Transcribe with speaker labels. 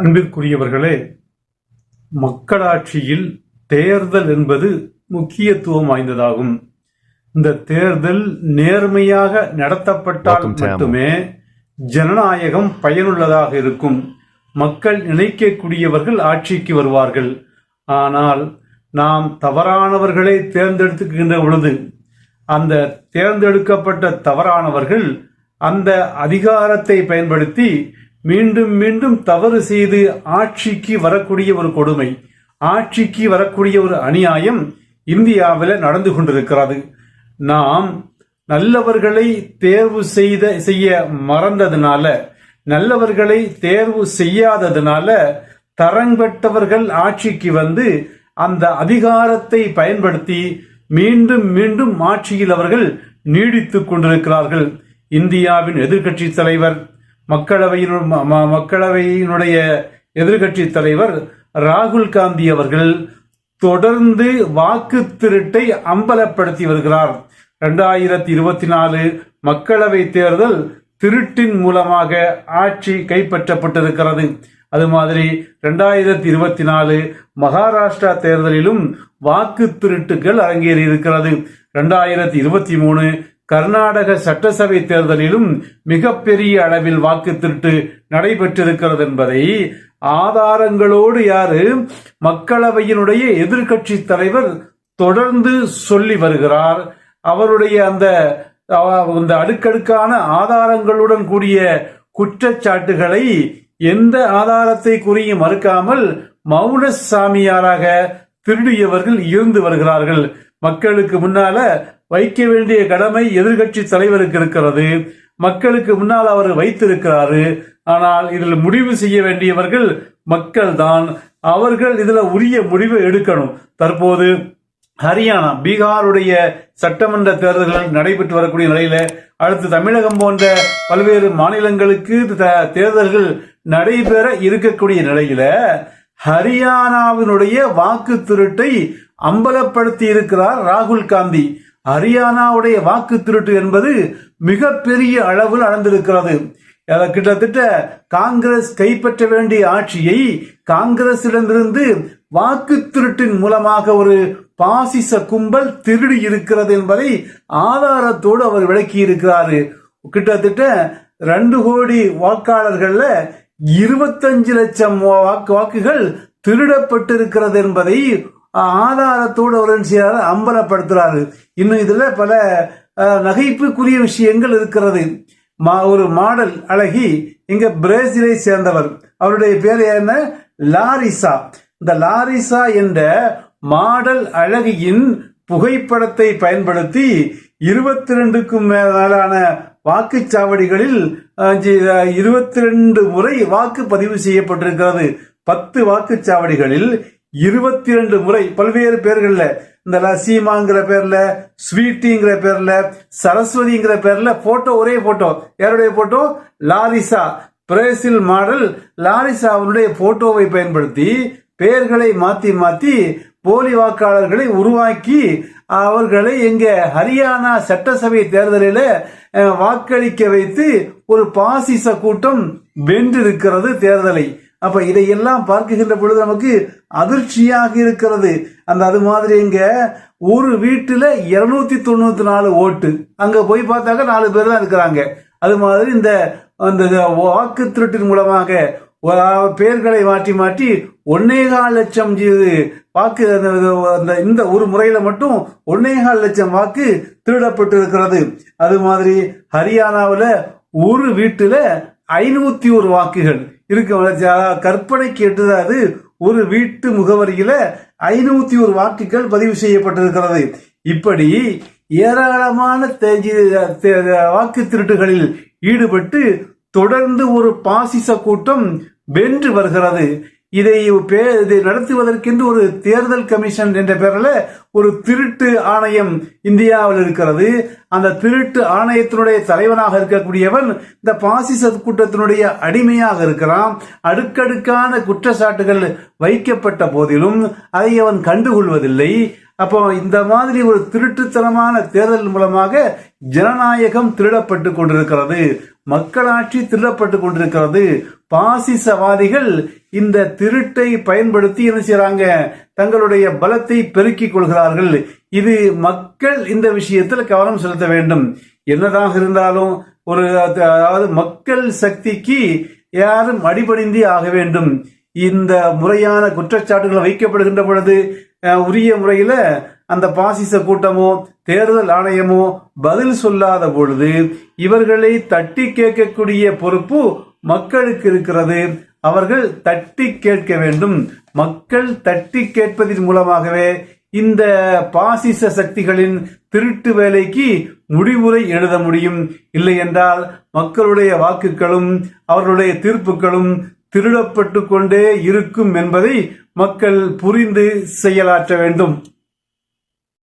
Speaker 1: அன்பிற்குரியவர்களே மக்களாட்சியில் தேர்தல் என்பது முக்கியத்துவம் வாய்ந்ததாகும். இந்த தேர்தல் நேர்மையாக நடத்தப்பட்டால் மட்டுமே ஜனநாயகம் பயனுள்ளதாக இருக்கும். மக்கள் நினைக்கக்கூடியவர்கள் ஆட்சிக்கு வருவார்கள். ஆனால் நாம் தவறானவர்களை தேர்ந்தெடுத்துக்கின்ற பொழுது அந்த தேர்ந்தெடுக்கப்பட்ட தவறானவர்கள் அந்த அதிகாரத்தை பயன்படுத்தி மீண்டும் மீண்டும் தவறு செய்து ஆட்சிக்கு வரக்கூடிய ஒரு கொடுமை ஆட்சிக்கு வரக்கூடிய ஒரு அநியாயம் இந்தியாவில் நடந்து கொண்டிருக்கிறது. நாம் நல்லவர்களை தேர்வு செய்த செய்ய மறந்ததுனால நல்லவர்களை தேர்வு செய்யாததுனால தரங்கட்டவர்கள் ஆட்சிக்கு வந்து அந்த அதிகாரத்தை பயன்படுத்தி மீண்டும் மீண்டும் ஆட்சியில் அவர்கள் நீடித்துக் கொண்டிருக்கிறார்கள். இந்தியாவின் எதிர்க்கட்சி தலைவர் மக்களவையின் ம- ம- மக்களவையினுடைய எதிர்கட்சி தலைவர் ராகுல் காந்தி அவர்கள் தொடர்ந்து வாக்கு திருட்டை அம்பலப்படுத்தி வருகிறார். இரண்டாயிரத்தி இருபத்தி நாலு மக்களவை தேர்தல் திருட்டின் மூலமாக ஆட்சி கைப்பற்றப்பட்டிருக்கிறது. அது மாதிரி ரெண்டாயிரத்தி இருபத்தி நாலு மகாராஷ்டிரா தேர்தலிலும் வாக்கு திருட்டுகள் அரங்கேறி இருக்கிறது ரெண்டாயிரத்தி இருபத்தி மூணு கர்நாடக சட்டசபை தேர்தலிலும் மிகப்பெரிய அளவில் வாக்கு திருட்டு நடைபெற்றிருக்கிறது என்பதை ஆதாரங்களோடு யாரு மக்களவையினுடைய எதிர்க்கட்சி தலைவர் தொடர்ந்து சொல்லி வருகிறார். அவருடைய அந்த அவ- அந்த அடுக்கடுக்கான ஆதாரங்களுடன் கூடிய குற்றச்சாட்டுகளை எந்த ஆதாரத்தை கூறிய மறுக்காமல் மௌன சாமியாராக திருடியவர்கள் இருந்து வருகிறார்கள். மக்களுக்கு முன்னால வைக்க வேண்டிய கடமை எதிர்க்கட்சி தலைவருக்கு இருக்கிறது. மக்களுக்கு முன்னால் அவர் வைத்திருக்கிறாரு. ஆனால் இதில் முடிவு செய்ய வேண்டியவர்கள் மக்கள் தான் அவர்கள் இதுல உரிய முடிவை எடுக்கணும். தற்போது ஹரியானா பீகாருடைய சட்டமன்ற தேர்தல்கள் நடைபெற்று வரக்கூடிய நிலையில அடுத்து தமிழகம் போன்ற பல்வேறு மாநிலங்களுக்கு தேர்தல்கள் நடைபெற இருக்கக்கூடிய நிலையில ஹரியானாவினுடைய வாக்கு திருட்டை அம்பலப்படுத்தி இருக்கிறார் ராகுல் காந்தி. ஹரியானாவுடைய வாக்கு திருட்டு என்பது மிகப்பெரிய அளவில் நடந்திருக்கிறது கிட்டத்தட்ட காங்கிரஸ் கைப்பற்ற வேண்டிய ஆட்சியை காங்கிரசிடமிருந்து வாக்கு திருட்டின் மூலமாக ஒரு பாசிச கும்பல் திருடி இருக்கிறது என்பதை ஆதாரத்தோடு அவர் விளக்கி இருக்கிறாரு கிட்டத்தட்ட ரெண்டு கோடி வாக்காளர்கள்ல இருபத்தஞ்சு லட்சம் வாக்கு வாக்குகள் திருடப்பட்டிருக்கிறது என்பதை ஆதாரத்தோடு அவர் என்ன செய்யறாரு அம்பலப்படுத்துறாரு. இன்னும் இதுல பல நகைப்புக்குரிய விஷயங்கள் இருக்கிறது. மா- ஒரு மாடல் அழகி இங்க பிரேசிலை சேர்ந்தவர். அவருடைய பேர் என்ன? லாரிசா. இந்த லாரிசா என்ற மாடல் அழகியின் புகைப்படத்தை பயன்படுத்தி இருபத்தி ரெண்டுக்கும் மேலான வாக்குச்சாவடிகளில் இருபத்தி ரெண்டு முறை வாக்கு பதிவு செய்யப்பட்டிருக்கிறது. பத்து வாக்குச்சாவடிகளில் இருபத்தி ரெண்டு முறை பல்வேறு பேர்கள்ல இந்த லசீமாங்கிற பேர்ல ஸ்வீட்டிங்கிற பேர்ல சரஸ்வதிங்கிற பேர்ல போட்டோ ஒரே போட்டோ. யாருடைய photo? Larissa. Brazil model Larissa அவருடைய போட்டோவை பயன்படுத்தி பெயர்களை மாத்தி மாத்தி போலி வாக்காளர்களை உருவாக்கி அவர்களை எங்க ஹரியானா சட்டசபை தேர்தலில் வாக்களிக்க வைத்து ஒரு பாசிச கூட்டம் வென்றிருக்கிறது தேர்தலை. அப்ப இதையெல்லாம் பார்க்குகின்ற பொழுது நமக்கு அதிர்ச்சியாக இருக்கிறது. அந்த அது மாதிரி இங்க ஒரு வீட்டுல இருநூத்தி தொண்ணூத்தி நாலு ஓட்டு. அங்க போய் பார்த்தாக்க நாலு பேர் தான் இருக்கிறாங்க. அது மாதிரி இந்த அந்த வாக்கு திருட்டின் மூலமாக ஒரு பெயர்களை மாற்றி மாற்றி ஒன்னேகால் லட்சம் வாக்கு அந்த- அந்த இந்த ஒரு முறையில மட்டும் ஒன்னேகால் லட்சம் வாக்கு திருடப்பட்டு இருக்கிறது அது மாதிரி ஹரியானாவில் ஒரு வீட்டுல ஐநூத்தி ஒரு வாக்குகள். இருக்கு அதாவது கற்பனைக்கு எட்டுதாவது ஒரு வீட்டு முகவரியில ஐநூத்தி ஒரு வாக்குகள் பதிவு செய்யப்பட்டிருக்கிறது. இப்படி ஏராளமான தே- வாக்கு திருட்டுகளில் ஈடுபட்டு தொடர்ந்து ஒரு பாசிச கூட்டம் வென்று வருகிறது. இதை பே- இதை நடத்துவதற்கென்று ஒரு தேர்தல் கமிஷன் என்ற பெயரில் ஒரு திருட்டு ஆணையம் இந்தியாவில் இருக்கிறது. அந்த திருட்டு ஆணையத்தினுடைய தலைவனாக இருக்கக்கூடியவன் இந்த பாசிச கூட்டத்தினுடைய அடிமையாக இருக்கிறான். அடுக்கடுக்கான குற்றச்சாட்டுகள் வைக்கப்பட்ட போதிலும் அதை அவன் கண்டுகொள்வதில்லை. அப்போ இந்த மாதிரி ஒரு திருட்டுத்தனமான தேர்தல் மூலமாக ஜனநாயகம் திருடப்பட்டு கொண்டிருக்கிறது. மக்களாட்சி திருடப்பட்டு கொண்டிருக்கிறது. பாசிசவாதிகள் இந்த திருட்டை பயன்படுத்தி என்ன செய்யறாங்க தங்களுடைய பலத்தை பெருக்கிக் கொள்கிறார்கள். இது மக்கள் இந்த விஷயத்தில் கவனம் செலுத்த வேண்டும். என்னதாக இருந்தாலும் ஒரு அதாவது மக்கள் சக்திக்கு யாரும் அடிபணிந்தே ஆக வேண்டும். இந்த முறையான குற்றச்சாட்டுகள் வைக்கப்படுகின்ற பொழுது உரிய முறையில் அந்த பாசிச கூட்டமோ தேர்தல் ஆணையமோ பதில் சொல்லாத பொழுது இவர்களை தட்டி கேட்கக்கூடிய பொறுப்பு மக்களுக்கு இருக்கிறது. அவர்கள் தட்டி கேட்க வேண்டும். மக்கள் தட்டி கேட்பதன் மூலமாகவே இந்த பாசிச சக்திகளின் திருட்டு வேலைக்கு முடிவுரை எழுத முடியும். இல்லை என்றால் மக்களுடைய வாக்குகளும் அவர்களுடைய தீர்ப்புகளும் திருடப்பட்டு கொண்டே இருக்கும் என்பதை மக்கள் புரிந்து செயலாற்ற வேண்டும்.